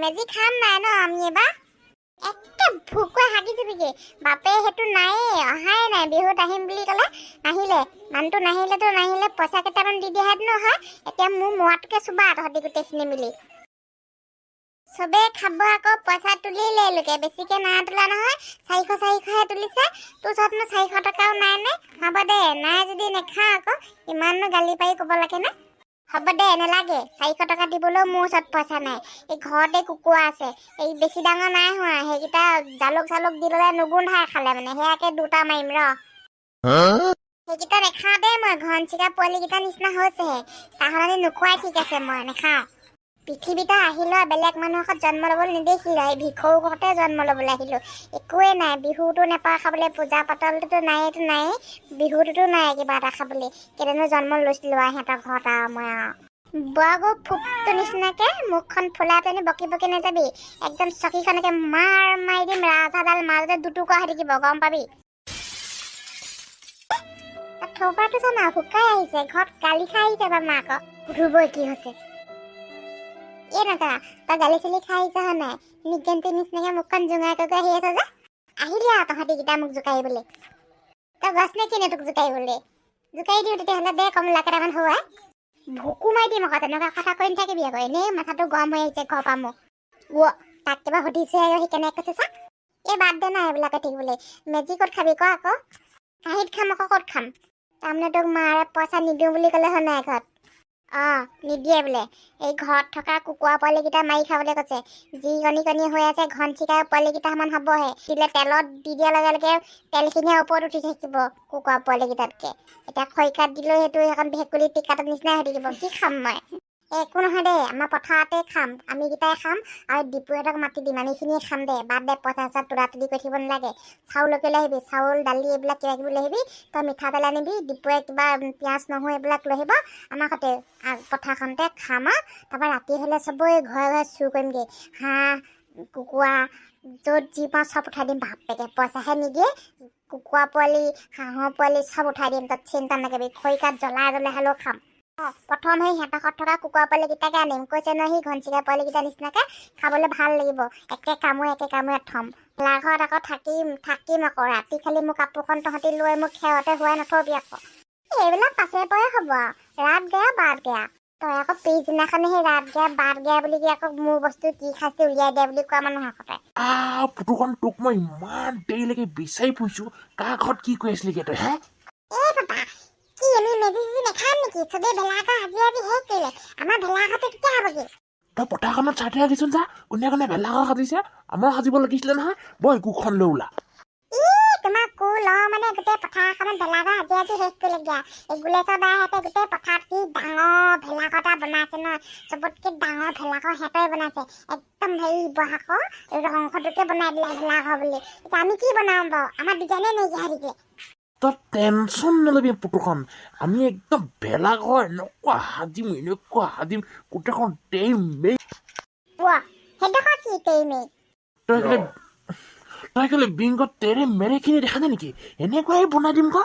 মেজি খাম নাই ন আমি এবাৰ একে ভোকুৱাই হাগি দিবিগে বাপে সেইটো নায়েই অহাই নাই বিহুত আহিম বুলি ক'লে নাহিলে। মানুহটো নাহিলেতো নাহিলে পইচা কেইটামান দি দিয়াহেঁতেনো হয়। এতিয়া মোৰ মোৱাটোকে চুবা তহঁতি গোটেইখিনি মিলি। চবে খাব আকৌ পইচা তুলিলে লোকে। বেছিকে নাই তোলা নহয় চাৰিশ চাৰিশহে তুলিছে। তোৰ ওচৰতনো চাৰিশ টকাও নাই নে? হ'ব দে নাই যদি নেখাওঁ আকৌ ইমাননো গালি পাৰি ক'ব লাগে নে? হ'ব দে নেলাগে। চাৰিশ টকা দিবলৈও মোৰ ওচৰত পইচা নাই। এই ঘৰতে কুকুৰা আছে। এই বেছি ডাঙৰ নাই হোৱা। সেইকেইটা জালুক চালুক দি ল'লে নুগোন্ধাই খালে মানে। সেয়াকে দুটা মাৰিম ৰ। সেইকেইটা নেখাওঁ দেই মই। ঘনচিকা পোৱালিকেইটা নিচিনা হৈছেহে। তাহাঁতি নোখোৱাই ঠিক আছে মই। নেখাওঁ। পৃথিৱীতে আহিলোঁ বেলেগ মানুহৰ ঘৰত জন্ম ল'বলৈ নেদেখিলোঁ এই ভিক্ষৌ ঘৰতে জন্ম ল'বলৈ আহিলোঁ। একোৱেই নাই বিহুটো নেপাওঁ খাবলৈ পূজা পাতলটোতো নায়েইতো নায়েই বিহুটোতো নাই কিবা এটা খাবলৈ। কেলেনো জন্ম লৈছিলোঁ আৰু সিহঁতৰ ঘৰত আৰু মই আৰু। বোৱা গো ফুপটো নিচিনাকে মুখখন ফুলাই পেনি বকি বকি নাযাবি। একদম চকীখনকে মাৰ মাৰি দিম ৰাজহাডাল মাজতে দুটুকুৰা হৈ থাকিব গম পাবি? থৌপাটো জানা শুকাই আহিছে ঘৰত গালি খাই আহিছে বা মাকক। ধুবই কি হৈছে। এই নাকা তই গালি চালি খাই হয় নাই নিগেনটো নিচিনাকে মুখখন জোঙাই কৈ আহি আছ যে আহিলি আৰু তহঁতি কেইটা মোক জোকাৰিবলৈ তই গছ নে কিনে তোক জোকাৰিবলৈ জোকাৰি দিওঁ তেতিয়াহ'লে দে কমলা কেইটামান হোৱাই ভুকু মাৰি দিম আকৌ তেনেকুৱা কথা কৈ নাথাকিবি আকৌ এনেই মাথাটো গৰম হৈ আহিছে ঘৰৰ পৰা মোৰ ৱ তাক কিবা সুধিছে আৰু সি কেনেকৈ কৈছে চা এই বাদ দে না এইবিলাকে থাকিবলৈ মেজি ক'ত খাবি ক আকৌ কাঁহীত খাম আকৌ ক'ত খাম তাৰমানে তোক মাৰে পইচা নিদিওঁ বুলি ক'লে হয় নাই ঘৰত অঁ নিদিয়ে বোলে। এই ঘৰত থকা কুকুৰা পোৱালিকেইটা মাৰি খাবলৈ কৈছে। যি কণী কণী হৈ আছে ঘন চিকা পোৱালিকেইটা সমান হ'বহে। দিলে তেলত দি দিয়াৰ লগে লগে তেলখিনিয়ে ওপৰত উঠি থাকিব কুকুৰা পোৱালিকেইটাতকৈ। এতিয়া খৰিকাত দিলেও সেইটো এখন ভেকুলী টিকাটোৰ নিচিনাই হৈ থাকিব। কি খাম মই? একো নহয় দেই আমাৰ পথাৰতে খাম আমি কেইটাই খাম আৰু ডিপুহঁতক মাতি দিম আমিখিনিয়ে খাম দে বাদ দে পইচা চইচা তোলা তুলি কৰি থাকিব নালাগে। চাউলকে লৈ আহিবি চাউল দালি এইবিলাক কিবা কিবি লৈ আহিবি তই মিঠাতেল আনিবি ডিপুৱে কিবা পিঁয়াজ নহৰু এইবিলাক লৈ আহিব আমাৰ সৈতে পথাৰখনতে খাম আৰু তাৰপৰা ৰাতি হ'লে চবৰে ঘৰে ঘৰে চুৰ কৰিমগৈ। হাঁহ কুকুৰা য'ত যি পাওঁ চব উঠাই দিম বাপেকে পইচাহে নিদিয়ে কুকুৰা পোৱালি হাঁহৰ পোৱালি চব উঠাই দিম তাত চিন্তা নকৰিবি খৰিকাত জ্বলাই জ্বলাই হ'লেও খাম। প্ৰথম সেই ঘৰত থকা কুকুৰা পোৱালিকেইটাকে আনিম। কৈছে নহয় সি ঘনচিকা পোৱালিকেইটা নিচিনাকৈ খাবলৈ ভাল লাগিব। একে কামোৰে একে কামোৰে থ'ম। ভেলাঘৰত আকৌ থাকিম থাকিম আকৌ। ৰাতি খালি মোৰ কাপোৰখন তহঁতি লৈ মোক খেৰতে হোৱাই নথবি আকৌ। এইবিলাক পাছে পৰে হ'ব আৰু। ৰাত গেয়া বাট গেয়া। তই আকৌ পিছদিনাখনি সেই ৰাত গেয়া বাট গেয়া বুলি কি আকৌ মোৰ বস্তু কি খাইছে উলিয়াই দে বুলি কোৱা মানুহ আহ পুতুকণ তোক মই ইমান দেৰিলৈকে বিচাৰি ফুৰিছো। কাৰ ঘৰত কি কৰি আছিলিগে তই হে? কি আমি মেজি চেজি নেখাম নেকি? চবেই ভেলাঘৰ সাজি আজি শেষ কৰিলে। আমাৰ ভেলাঘৰটো কেতিয়া হ'বগে? তই পথাৰখনত চাই থৈ আহিছোন চা কোনে কোনে ভেলাঘৰ সাজিছে আমাৰো সাজিব লাগিছিলে নহয়। বই কুখন লৈ ওলা। ই তোমাক কো ল মানে গোটেই পথাৰখনত ভেলাঘৰ সাজি আজি শেষ কৰিলে দিয়া এই গুলেশ্বৰ বাহঁতে গোটেই পথাৰত কি ডাঙৰ ভেলাঘৰ এটা বনাইছে ন চবতকে ডাঙৰ ভেলাঘৰ সিহঁতে বনাইছে। একদম হেৰি শিৱসাগৰ ৰংঘৰটোকে বনাই দিলে ভেলাঘৰ বুলি। এতিয়া আমি কি বনাওঁ বাৰু? আমাৰ ডিজাইনে নাইকিয়া হৈ থাকিলে। তই টেনচন নলবি পুতুকণ আমি একদম ভেলাঘৰ এনেকুৱা সাজিম এনেকুৱা সাজিম গোটেইখন মেই তই কেলে তই কেলে বিংগত তেৰে মেৰেখিনি দেখা নাই নেকি এনেকুৱাই বনাই দিম ক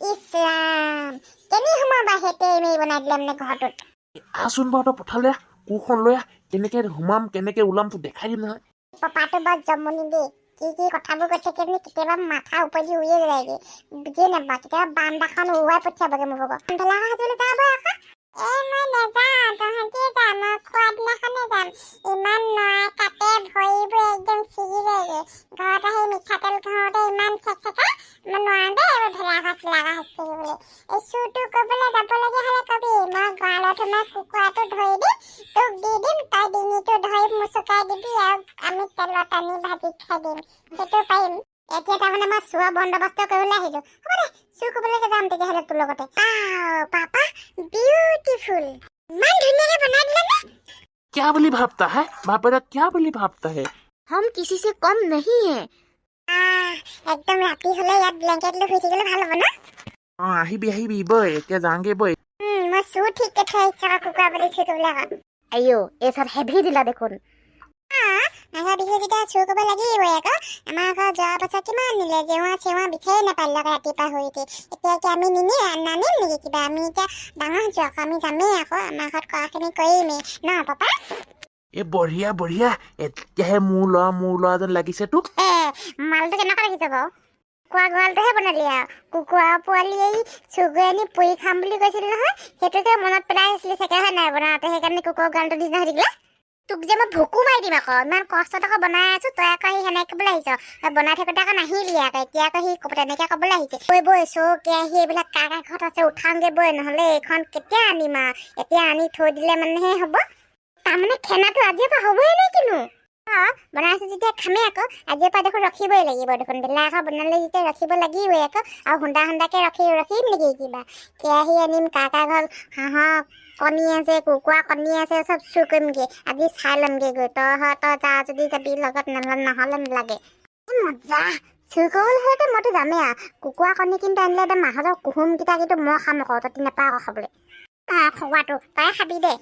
ইছৰাম কেনি সোমাবা সেই তেইমে বনাই দিলে মানে ঘৰটোত আচোন বাৰু তই পঠালে কোৰখন লৈ আহ কেনেকে সোমাম কেনেকে ওলাম তোক দেখাই দিম নহয় পপাটো বৰ জমনি দেই কি কি কথাবোৰ কৈ থাকে নি কেতিয়াবা মাথা ওপৰেদি উৰিয়ে যায়গে। বুজিয়ে নাপাওঁ কেতিয়াবা বান্দাখন উৰুৱাই পঠিয়াবগে মোৰ ভেলাঘৰ সাজিবলৈ যাবই ঘৰত আহি মিঠাতেল ঘৰতে ইমান চেকচেকা মই নোৱাৰো দেই এইবোৰ ভেলাঘৰ চেলাঘৰ সাজি থাকিবলৈ তেলত আনি ভাজি খাই দিম সেইটো পাৰিম এতিয়া তাৰমানে মই চোৱা বন্দবস্ত কৰিবলৈ আহিলো হ'ব দে চুৰ কৰিবলৈ যাম তেতিয়াহ'লে তোৰ লগতে আও পাপা বিউটিফুল ইমান ধুনীয়াকে বনাই দিলে নে क्या बोली भापता है बाप बेटा क्या बोली भापता है हम किसी से कम नहीं है আহ একদম ৰাতি হ'লে ইয়াত ব্লেংকেট লৈ শুই থাকিলে ভাল হ'ব ন অ আহিবি আহিবি বৈ এতিয়া যাওঁগে বৈ উম, মই চুৰ ঠিককে থৈ আহিছোঁ আকৌ কুকুৰা বুলি চুৰটোবিলাক আইও এই চাত হেভি দিলা দেখোন মাঘৰ বিহু চুৰ কৰিব লাগিবই আকৌ। আমাৰ ঘৰত যোৱাৰ পাছত কিমান নিলে জেওৰা চেওৰা বিচাৰি নাপালোঁ আকৌ ৰাতিপুৱা শুই উঠি। এতিয়া কি আমি নিনি নানিম নেকি কিবা? আমি এতিয়া ডাঙৰ হৈছোঁ আকৌ আমি যামেই আকৌ। আমাৰ ঘৰত কৰাখিনি কৰিমেই। ন পাপা? এ বঢ়িয়া বঢ়িয়া। এতিয়াহে মোৰ ল'ৰা মোৰ ল'ৰা যেন লাগিছে তোক। মালটো কেনেকুৱা লাগিছে বাৰু? কুকুৰা গঁৰালটোহে বনালি আৰু। কুকুৰা পোৱালি এই চুগুৱে আনি পুৰি খাম বুলি কৈছিল নহয় সেইটোকে মনত পেলাই আছিলি চাগে হয় নাই বনাওঁতে? সেইকাৰণে কুকুৰা গঁৰালটো নিচিনা হৈ থাকিলে। তোক যে মই ভুকু মাৰি দিম আকৌ ইমান কষ্টত আকৌ বনাই আছো তই আকৌ আহি সেনেকে ক'বলৈ আহিছ। বনাই থাকোঁতে আকৌ নাহিলি আকৌ এতিয়া আকৌ সি তেনেকে ক'বলৈ আহিছে। বৈ বৈ চৌ কেৰাহী এইবিলাক কাৰ ঘৰত আছে উঠাওঁগে বৈ নহ'লে এইখন কেতিয়া আনিম আৰু? এতিয়া আনি থৈ দিলে মানেহে হ'ব। তাৰমানে খানাটো আজিৰ পৰা হ'বই নে কিনো? অঁ বনাইছো যেতিয়া খামেই আকৌ। আজিৰ পৰা দেখোন ৰখিবই লাগিব দেখোন বেলা আকৌ বনালে যেতিয়া ৰখিব লাগিবই আকৌ। আৰু সুন্দা সুন্দাকে ৰখি ৰখিম নেকি কিবা? কেৰাহী আনিম কাৰ ঘৰত? হাঁহৰ কণী আছে কুকুৰা কণী আছে চব চুৰ কৰিমগৈ। আজি চাই ল'মগৈ গৈ তই তই যা যদি যাবি লগত নহ'লে নালাগে। মজা। হ'লেতো মইতো যামেই আৰু। কুকুৰা কণী কিন্তু আনিলে একদম মাহঁতৰ কুহুমকেইটা কিন্তু মই খাম আকৌ তহঁতি নাপাওঁ আকৌ খাবলৈ। খোৱাটো তই খাবি দেই